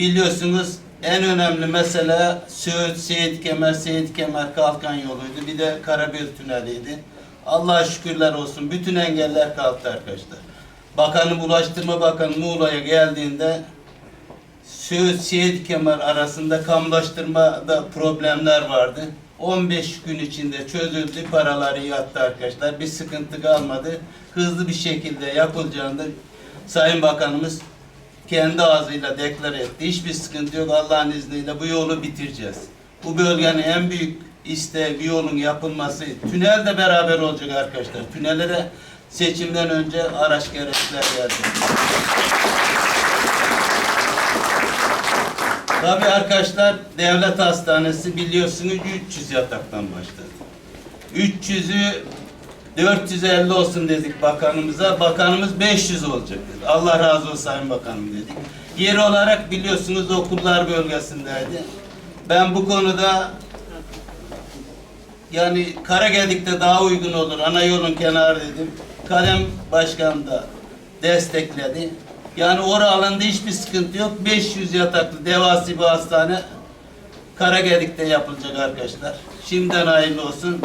biliyorsunuz en önemli mesele Söğüt, Seyit Kemer, Seyit Kemer Kalkan yoluydu. Bir de Karabel Tüneli'ydi. Allah'a şükürler olsun. Bütün engeller kalktı arkadaşlar. Bakanım, Ulaştırma Bakanı Muğla'ya geldiğinde Söğüt Seyit Kemer arasında kamulaştırmada problemler vardı. 15 gün içinde çözüldü, paraları yattı arkadaşlar. Bir sıkıntı kalmadı. Hızlı bir şekilde yapılacağını Sayın Bakanımız kendi ağzıyla deklar etti. Hiçbir sıkıntı yok. Allah'ın izniyle bu yolu bitireceğiz. Bu bölgenin en büyük isteği bir yolun yapılması. Tünel de beraber olacak arkadaşlar. Tünele de seçimden önce araç gereçler geldi. Tabii arkadaşlar devlet hastanesi biliyorsunuz 300 yataktan başladı. 300'ü 450 olsun dedik bakanımıza. Bakanımız 500 olacak dedi. Allah razı olsun Sayın Bakanım dedik. Yer olarak biliyorsunuz okullar bölgesindeydi. Ben bu konuda yani Karagedik'te daha uygun olur. Ana yolun kenarı dedim. Kalem Başkan da destekledi. Yani oraya alanda hiçbir sıkıntı yok. 500 yataklı devasa bir hastane Karagedik'te yapılacak arkadaşlar. Şimdiden hayırlı olsun.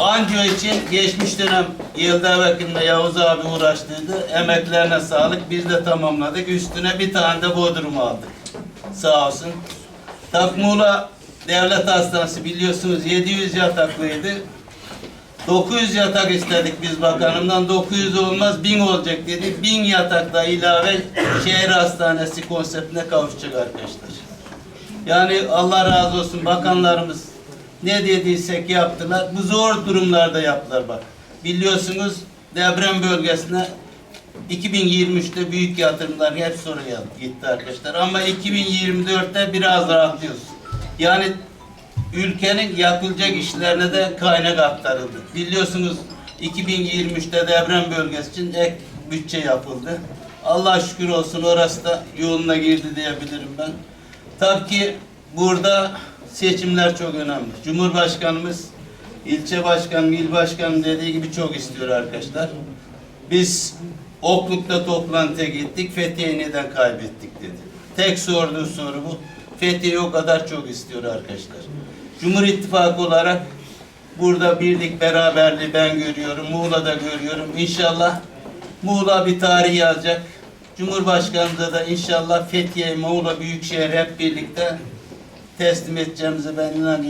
Angiyo için geçmiş dönem Yılda Vekil'le Yavuz abi uğraştıydı. Emeklerine sağlık. Biz de tamamladık. Üstüne bir tane de Bodrum aldık. Sağ olsun. Tak Muğla Devlet Hastanesi biliyorsunuz 700 yataklıydı. 900 yatak istedik biz bakanımdan. 900 olmaz 1000 olacak dedi. 1000 yatakla ilave şehir hastanesi konseptine kavuşacak arkadaşlar. Yani Allah razı olsun bakanlarımız ne dediysek yaptılar. Bu zor durumlarda yaptılar bak. Biliyorsunuz deprem bölgesine 2023'te büyük yatırımlar hep oraya gitti arkadaşlar. Ama 2024'te biraz rahatlıyoruz. Yani ülkenin yapılacak işlerine de kaynak aktarıldı. Biliyorsunuz 2023'te deprem bölgesi için ek bütçe yapıldı. Allah şükür olsun orası da yoluna girdi diyebilirim ben. Tabii ki burada seçimler çok önemli. Cumhurbaşkanımız, ilçe başkanım, il başkanım dediği gibi çok istiyor arkadaşlar. Biz Okluk'ta toplantıya gittik, Fethiye'yi neden kaybettik dedi. Tek sorduğu soru bu. Fethiye'yi o kadar çok istiyor arkadaşlar. Cumhur İttifakı olarak burada birlik beraberliği ben görüyorum, Muğla'da görüyorum. İnşallah Muğla bir tarih yazacak. Cumhurbaşkanımıza da inşallah Fethiye, Muğla Büyükşehir hep birlikte teslim edeceğimize ben inanıyorum.